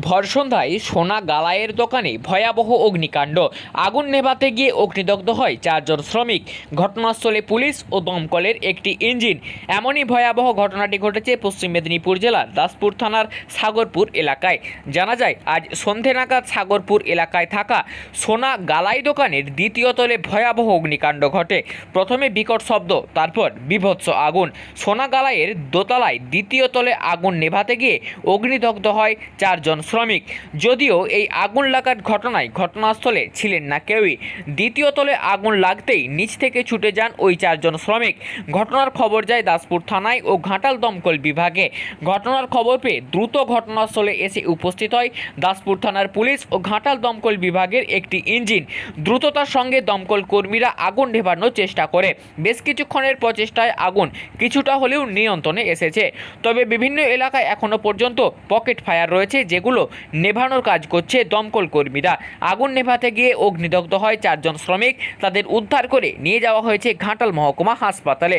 ভরসন্ধ্যায় সোনা গালায়ের দোকানে ভয়াবহ অগ্নিকাণ্ড। আগুন নেভাতে গিয়ে অগ্নিদগ্ধ হয় চারজন শ্রমিক। ঘটনাস্থলে পুলিশ ও দমকলের একটি ইঞ্জিন। এমনই ভয়াবহ ঘটনাটি ঘটেছে পশ্চিম মেদিনীপুর জেলার দাসপুর থানার সাগরপুর এলাকায়। জানা যায়, আজ সন্ধে নাগাদ সাগরপুর এলাকায় থাকা সোনা গালাই দোকানের দ্বিতীয় তলে ভয়াবহ অগ্নিকাণ্ড ঘটে। প্রথমে বিকট শব্দ, তারপর বিভৎস আগুন। সোনা গালাইয়ের দোতলায় দ্বিতীয় তলে আগুন নেভাতে গিয়ে অগ্নিদগ্ধ হয় চারজন শ্রমিক। যদিও এই আগুন লাগার ঘটনায় ঘটনাস্থলে ছিলেন না কেউই। দ্বিতীয় তলে আগুন লাগতেই নিচ থেকে ছুটে যান ওই চারজন শ্রমিক। ঘটনার খবর যায় দাসপুর থানায় ও ঘাটাল দমকল বিভাগে। ঘটনার খবর পেয়ে দ্রুত ঘটনাস্থলে এসে উপস্থিত হয় দাসপুর থানার পুলিশ ও ঘাটাল দমকল বিভাগের একটি ইঞ্জিন। দ্রুততার সঙ্গে দমকল কর্মীরা আগুন নেভানোর চেষ্টা করে। বেশ কিছুক্ষণের প্রচেষ্টায় আগুন কিছুটা হলেও নিয়ন্ত্রণে এসেছে। তবে বিভিন্ন এলাকায় এখনও পর্যন্ত পকেট ফায়ার রয়েছে, যেগুলো নেভানোর কাজ করছে দমকল কর্মীরা। আগুন নেভাতে গিয়ে অগ্নিদগ্ধ হয় চারজন শ্রমিক। তাদের উদ্ধার করে নিয়ে যাওয়া হয়েছে ঘাটাল মহকুমা হাসপাতালে।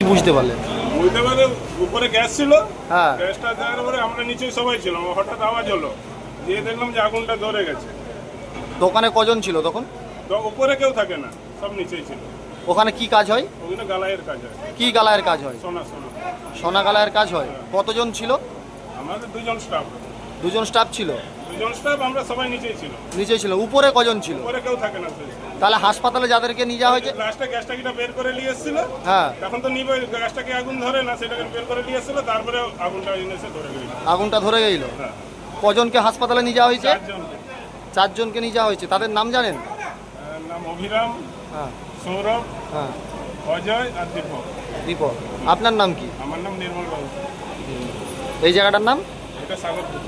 বুঝতে পারলেন বুঝতে পারে উপরে গ্যাস ছিল হ্যাঁ। গ্যাসটা দেওয়ার পরে আমরা নিচে সবাই ছিলাম হঠাৎ আওয়াজ হলো দিয়ে দেখলাম যে আগুনটা ধরে গেছে। দোকানে কজন ছিল তখন? উপরে কেউ থাকে না সব নিচেই ছিল। ওখানে কি কাজ হয়? ওখানে কাজ হয়। কি গালায়ের কাজ হয়? সোনা সোনা। সোনা গালায়ের কাজ হয়? কতজন ছিল? আমাদের দুজন স্টাফ দুজন স্টাফ ছিল? দুজন স্টাফ আমরা সবাই নিচেই ছিল। নিচে ছিল। উপরে কজন ছিল? উপরে কেউ থাকে না তাহলে হাসপাতালে যাদেরকে নিয়ে যাওয়া হয়েছে? গ্যাসটা কিটা বের করে নিয়ে এসেছিল। হ্যাঁ। তখন তো নিবে গ্যাসটাকে আগুন ধরে না সেটাকে বের করে নিয়ে এসেছিল। তারপরে আগুনটা এসে ধরে গেল। আগুনটা ধরে গেল? হ্যাঁ। কজনকে হাসপাতালে নিয়ে যাওয়া হয়েছে? চারজন চারজনকে নিয়ে যাওয়া হয়েছে। তাদের নাম জানেন? নাম অভিরাম। হ্যাঁ। সৌরভ হ্যাঁ। অজয় আর দীপক। দীপক। আপনার নাম কি? আমার নাম নির্মল বাবু। এই জায়গাটার নাম? এটা সাগরপুর